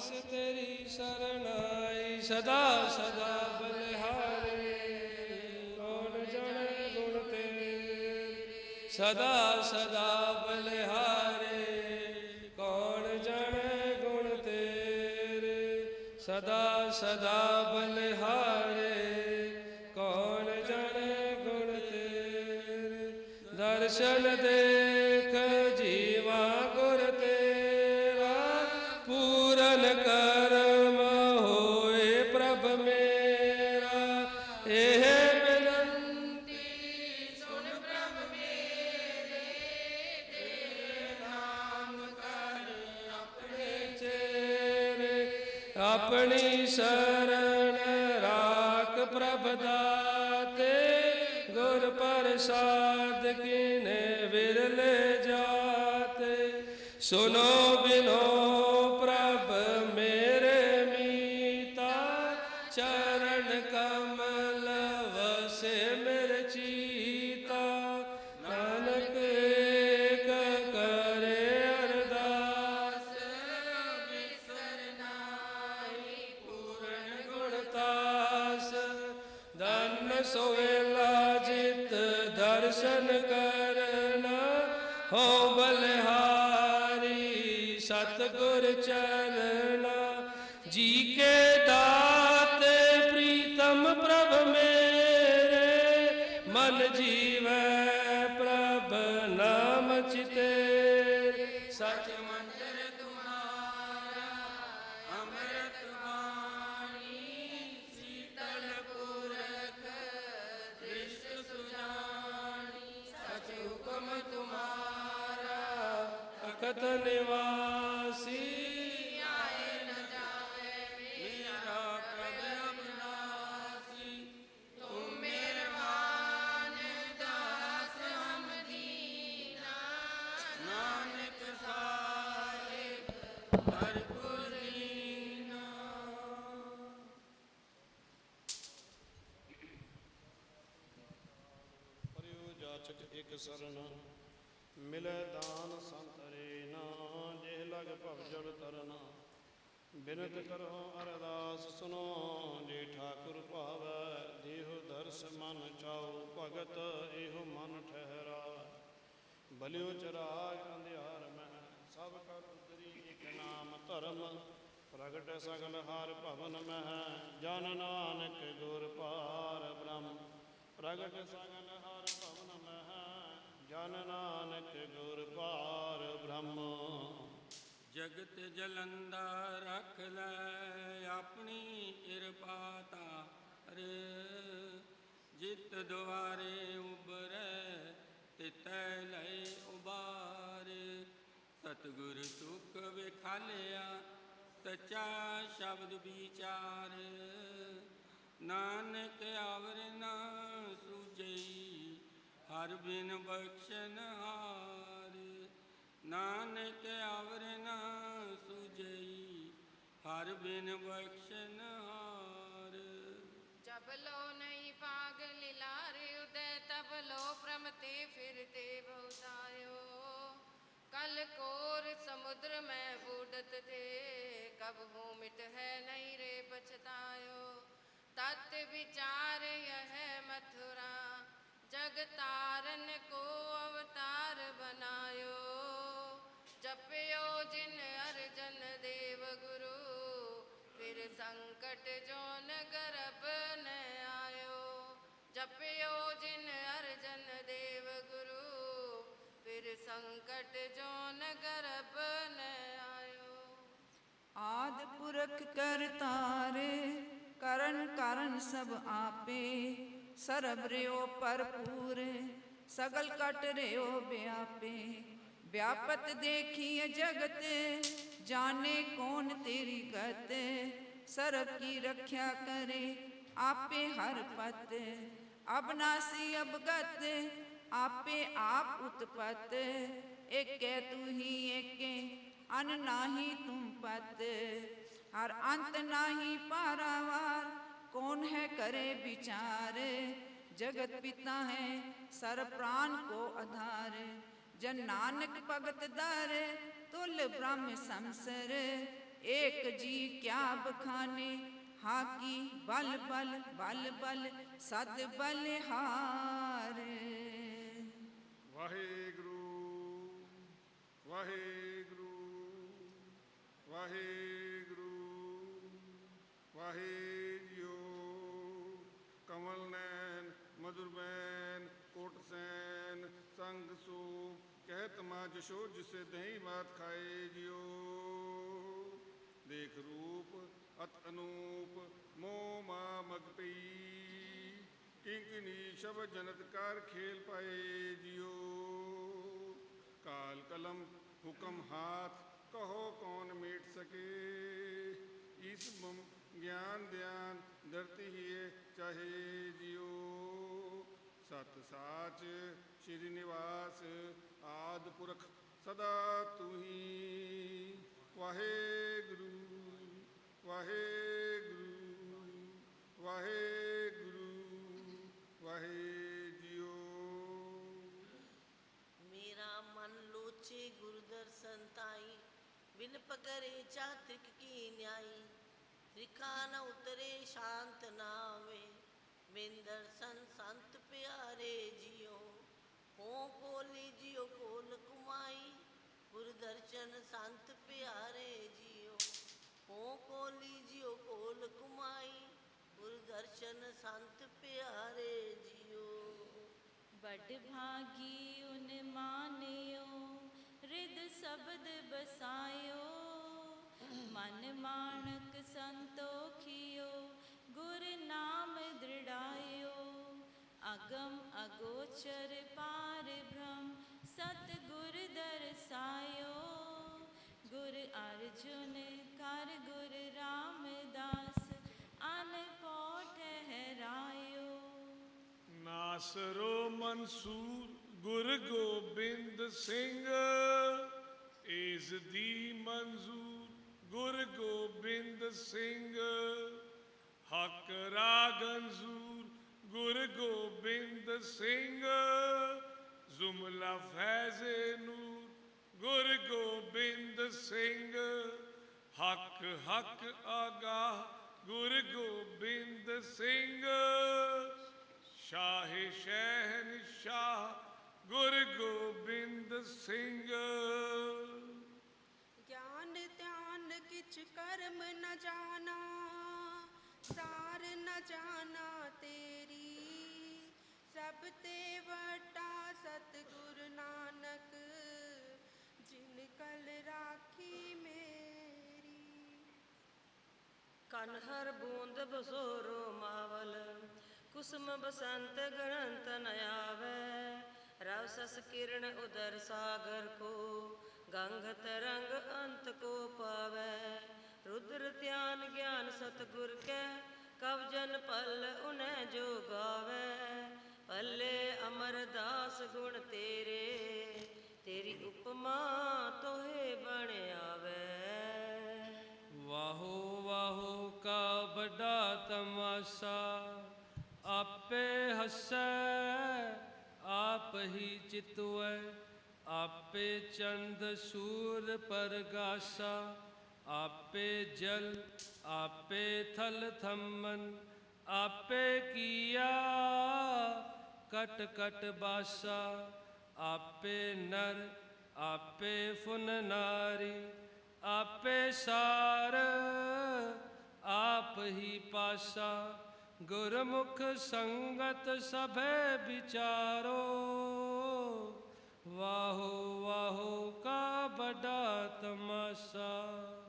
ਦਾਸ ਤੇਰੀ ਸਰਣਾਈ ਸਦਾ ਸਦਾ ਬਲਿਹਾਰੇ। ਕੌਣ ਜਾਣੇ ਗੁਣ ਤੇਰੇ? ਸਦਾ ਸਦਾ ਬਲਿਹਾਰੇ। ਕੌਣ ਜਾਣੇ ਗੁਣ ਤੇਰੇ? ਸਦਾ ਸਦਾ ਬਲਿਹਾਰੇ। ਪ੍ਰਭ ਦਾਤੇ ਗੁਰ ਪ੍ਰਸਾਦ ਕਿਨੇ ਵਿਰਲੇ ਜਾਤੇ। ਸੁਨੋ ਦਰਸ਼ਨ ਕਰਨਾ ਹੋ ਬਲਿਹਾਰੀ ਅਕਤ ਨਿਵਾਸੀ ਬਿਨਤ ਕਰੋ ਅਰਦਾਸ ਸੁਨੋ ਜੇ ਠਾਕੁਰ ਭਾਵੈ, ਦੇਹੁ ਦਰਸ ਮਨ ਚਾਉ ਭਗਤ, ਇਹੋ ਮਨ ਠਹਿਰਾਵੈ ਬਲਿਓ ਚਰਾਗ ਅੰਧਿਆਰ ਮਹਿ, ਸਭ ਕਰ ਉਤਰੀ ਇਕ ਨਾਮ ਧਰਮ। ਪ੍ਰਗਟ ਸਗਲ ਹਰ ਭਵਨ ਮਹਿ, ਜਨ ਨਾਨਕ ਗੁਰ ਪਾਰ ਬ੍ਰਹਮ। ਪ੍ਰਗਟ ਸਗਲ ਹਰ ਭਵਨ ਮਹਿ, ਜਨ ਨਾਨਕ ਗੁਰ ਪਾਰ ਬ੍ਰਹਮ। ਜਗਤ ਜਲੰਦਾ ਰੱਖ ਲੈ, ਆਪਣੀ ਕਿਰਪਾ ਤਾਰ ਜਿਤ ਦੁਆਰੇ ਉਬਰੈ ਤਿਤੈ ਲੈ ਉਬਾਰ। ਸਤਿਗੁਰ ਸੁਖ ਵਿਖਾਲਿਆ ਸਚਾ ਸ਼ਬਦ ਵਿਚਾਰ। ਨਾਨਕ ਆਵਰ ਨਾ ਸੁਜਈ, ਹਰ ਬਿਨ ਬਖਸ਼ਨ ਹਾਰ। ਨਾਨਕ ਆਵਰ ਨਾ ਸੁਜਈ ਹਰ ਬਿਨ ਬਖਸ਼ਨ ਹਾਰ। ਜਬ ਲੋ ਨਹੀਂ ਪਾਗ ਲਿਲਾਰੇ, ਉਦੈ ਤਬ ਲੋ ਪ੍ਰਮਤੇ ਫਿਰਤੇ ਬਹੁਤਾਇਓ। ਕਲ ਕੋਰ ਸਮੁਦਰ ਮੈਂ ਬੂਡਤ ਤੇ, ਕਬ ਹੂੰ ਮਿਟ ਹੈ ਨਹੀਂ ਰੇ ਪਛਤਾਇਓ। ਤਤ ਵਿਚਾਰ ਯਹ ਮਥੁਰਾ, ਜਗ ਤਾਰਨ ਕੋ ਅਵਤਾਰ ਬਨਾਇਓ। ਜਪਿਓ ਜਿਨ ਅਰਜਨ ਦੇਵ ਗੁਰੂ, ਫਿਰ ਸੰਕਟ ਜੋਨ ਗਰਬ ਨ ਆਇਓ। ਜਪਿਓ ਜਿਨ ਅਰਜਨ ਦੇਵ ਗੁਰੂ, ਫਿਰ ਸੰਕਟ ਜੋਨ ਗਰਬ ਨ ਆਇਓ। ਆਦ ਪੁਰਖ ਕਰਤਾਰ ਕਰਨ ਕਰਨ ਸਭ ਆਪੇ। ਸਰਬ ਰਿਓ ਭਰਪੂਰ, ਸਗਲ ਕਟ ਰਿਓ ਬਿਆਪੇ ਵਿਆਪੇ ਵਿਆਪਤ ਦੇਖੀਏ ਜਗਤ ਜਾਣੇ ਕੌਣ ਤੇਰੀ ਗਤ ਸਰਬ ਕੀ ਰੱਖਿਆ ਕਰੇ ਆਪੇ ਹਰ ਪਤ ਅਬਨਾਸੀ ਅਬਗਤ ਆਪੇ ਆਪ ਉਤਪਤ ਏਕੇ ਤੂ ਹੀ ਏਕੇ ਅਨ ਨਾਹੀ ਤੁਮ ਪਤ ਹਰ ਅੰਤ ਨਾਹੀ ਪਾਰਾਵਾਰ ਕੌਣ ਹੈ ਕਰੇ ਵਿਚਾਰ ਜਗਤ ਪਿਤਾ ਹੈ ਸਰ ਪ੍ਰਾਨ ਕੋ ਆਧਾਰ ਜਨ ਨਾਨਕ ਭਗਤ ਦਰ ਤੁਲ ਬ੍ਰਹਮ ਸੰਸਰ ਏਕ ਜੀ ਕਿਆ ਬਖਾਨੇ ਹਾਕੀ ਬਲ ਬਲ ਬਲ ਬਲ ਸਦ ਬਲਿਹਾਰ ਵਾਹਿਗੁਰੂ ਵਾਹਿਗੁਰੂ ਵਾਹਿਗੁਰੂ ਵਾਹਿਜਿਓ ਕਮਲ ਨੈਣ ਮధుਰ ਬੈਨ ਕੋਟ ਸੈਨ ਸੰਗ ਸੋ ਕਹਿ ਮਾ ਜਸ਼ੋ ਜਿਸੇ ਦਹੀਂ ਬਾਤ ਖਾਏ ਜਿਓ ਦੇਖ ਰੂਪ ਅਤ ਅਨੂਪ ਮੋ ਮਾ ਮਗ ਪਈ। ਕਿੰਕਨੀ ਸ਼ਬ ਜਨਤ ਕਰ ਖੇਲ ਪਾਏ ਜਿਓ ਕਾਲ ਕਲਮ ਹੁਕਮ ਹਾਥ, ਕਹੋ ਕੌਣ ਮੇਟ ਸਕੇ। ਇਸ ਮਮ ਗਿਆਨ ਧਿਆਨ ਧਰਤੀ ਹੀਏ ਚਾਹੇ ਜਿਓ ਸਤ ਸਾਚ ਸ਼੍ਰੀ ਨਿਵਾਸ ਆਦ ਪੁਰਖ ਸਦਾ ਤੂੰ ਹੀ। ਵਾਹਿਗੁਰੂ ਵਾਹਿਗੁਰੂ ਵਾਹਿਗੁਰੂ ਵਾਹਿਜਿਓ ਮੇਰਾ ਮਨ ਲੋਚੇ ਗੁਰ ਦਰਸ਼ਨ ਤਾਈ, ਬਿਨ ਪਕਰੇ ਚਾਤ੍ਰਿਕ ਕੀ ਨਿਆਈ। ਤ੍ਰਿਖਾ ਨ ਉਤਰੇ ਸ਼ਾਂਤ ਨਾਵੇ, ਬਿਨ ਦਰਸ਼ਨ ਸੰਤ ਪਿਆਰੇ ਜੀ। ਹੋ ਕੋਲੀ ਜਿਉ ਕੋਲ ਕੁਮਾਈ ਗੁਰ ਦਰਸ਼ਨ ਸੰਤ ਪਿਆਰੇ ਜਿਉ। ਹੋ ਕੋਲੀ ਜਿਉ ਕੋਲ ਕੁਮਾਈ ਗੁਰ ਦਰਸ਼ਨ ਸੰਤ ਪਿਆਰੇ ਜਿਉ। ਬੜ ਭਾਗੀ ਉਨ ਮਾਨਿਓ ਰਿਦ ਸ਼ਬਦ ਬਸਾਇਓ। ਮਨ ਮਾਣਕ ਸੰਤੋਖਿਓ, ਗੁਰ ਨਾਮ ਦ੍ਰਿੜਾਇਓ। ਅਗਮ ਅਗੋਚਰ ਪਾਰ ਬ੍ਰਹਮ ਸਤ ਗੁਰ ਦਰਸਾਇਓ। ਗੁਰ ਅਰਜੁਨ, ਕਰ ਗੁਰ ਰਾਮਦਾਸ ਅਨਪੋ ਠਹਿਰਾਇਓ ਨਾਸਰੋ ਮਨਸੂਰ ਗੁਰ ਗੋਬਿੰਦ ਸਿੰਘ ਇਸ ਦੀ ਮਨਜ਼ੂਰ ਗੁਰ ਗੋਬਿੰਦ ਸਿੰਘ। ਹਕ ਰਾਗੰਜ਼ੂਰ ਗੁਰ ਗੋਬਿੰਦ ਸਿੰਘ, ਜ਼ੁਮਲਾ ਫੈਜ਼ ਨੂਰ। ਗੁਰ ਗੋਬਿੰਦ ਸਿੰਘ, ਹੱਕ ਹੱਕ ਆਗਾਹ। ਗੁਰ ਗੋਬਿੰਦ ਸਿੰਘ, ਸ਼ਾਹ ਸ਼ਹਿਨਸ਼ਾਹ। ਗੁਰ ਗੋਬਿੰਦ ਸਿੰਘ। ਗਿਆਨ ਧਿਆਨ ਕਿਛ ਕਰਮ ਨ ਜਾਣਾ। ਸਾਰ ਨ ਜਾਣਾ ਤੇਰੀ। ਸਭ ਤੇ ਵਟਾ ਸਤਿਗੁਰ ਨਾਨਕ, ਜਿਨ ਕਲ ਰਾਖੀ ਮੇਰੀ। ਕਨ ਹਰ ਬੂੰਦ ਬਸੋਰੋ ਮਾਵਲ, ਕੁਸਮ ਬਸੰਤ ਗਣੰਤ ਨ ਆਵੈ। ਰਵ ਸਸ ਕਿਰਨ ਉਦਰ ਸਾਗਰ ਕੋ ਗੰਗ ਤਰੰਗ ਅੰਤ ਕੋ ਰੁਦਰ ਧਿਆਨ ਗਿਆਨ ਸਤਗੁਰ ਕੈ ਕਵ ਜਨ ਪਲ ਉਨੈ ਜੋ ਗਾਵੈ। ਪੱਲੇ ਅਮਰਦਾਸ ਗੁਣ ਤੇਰੇ, ਤੇਰੀ ਉਪਮਾ ਤੋਹੇ ਬਣ ਆਵੈ। ਵਾਹੋ ਵਾਹੋ ਕਾ ਵੱਡਾ ਤਮਾਸ਼ਾ, ਆਪੇ ਹੱਸੈ, ਆਪ ਹੀ ਚਿਤਵੈ ਆਪੇ ਚੰਦ ਸੂਰ ਪਰਗਾਸਾ। ਆਪੇ ਜਲ, ਆਪੇ ਥਲ ਥੰਮਨ, ਆਪੇ ਕੀਆ, ਕਟ ਕਟ ਬਾਸਾ, ਆਪੇ ਨਰ, ਆਪੇ ਫੁਨ ਨਾਰੀ, ਆਪੇ ਸਾਰ, ਆਪ ਹੀ ਪਾਸਾ, ਗੁਰਮੁਖ ਸੰਗਤ ਸਭੇ ਵਿਚਾਰੋ, ਵਾਹੋ ਵਾਹੋ ਕਾ ਬੜਾ ਤਮਾਸਾ।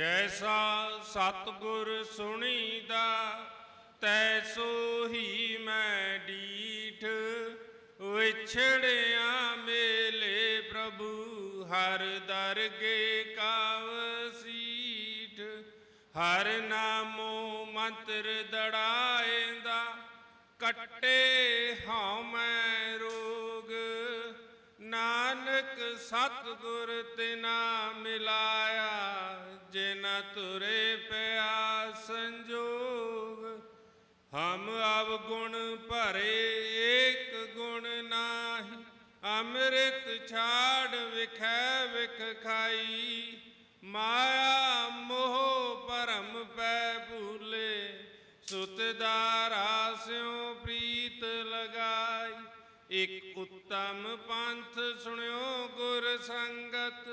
ਜੈਸਾ ਸਤਗੁਰ ਸੁਣੀਦਾ, ਤੈਸੋ ਹੀ ਮੈਂ ਡੀਠ। ਵਿਛੜਿਆ ਮੇਲੇ ਪ੍ਰਭੂ, ਹਰ ਦਰਗੇ ਕਾਵਸੀਠ ਹਰ ਨਾਮੋ ਮੰਤਰ ਦੜਾਏਂਦਾ, ਕੱਟੇ ਹਉ ਮੈਂ ਰੋਗ। ਨਾਨਕ ਸਤਿਗੁਰ ਤਿਨਾ ਮਿਲਾਇਆ ਜਿਨ ਤੁਰੇ ਪਿਆ ਸੰਜੋਗ, ਹਮ ਅਵ ਗੁਣ ਭਰੇ ਏਕ ਗੁਣ ਨਾਹੀ, ਅੰਮ੍ਰਿਤ ਛਾੜ ਵਿਖੈ ਵਿਖ ਖਾਈ। ਮਾਇਆ ਮੋਹ ਭਰਮ ਪੈ ਭੂਲੇ ਸੁਤ ਦਾਰਾ ਸਿਉ ਪ੍ਰੀਤ ਲਗਾਈ। ਇਕ ਉੱਤਮ ਪੰਥ ਸੁਣਿਓ ਗੁਰ ਸੰਗਤ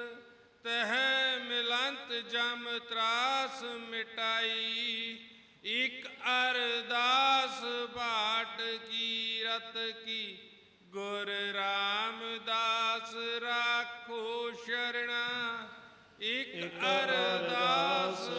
ਤਹ ਮਿਲੰਤ ਜਮ ਤਰਾਸ ਮਿਟਾਈ ਇਕ ਅਰਦਾਸ ਬਾਟ ਕੀ ਰਤ ਕੀ। ਗੁਰ ਰਾਮਦਾਸ ਰਾਖੋ ਸ਼ਰਣਾ ਇਕ ਅਰਦਾਸ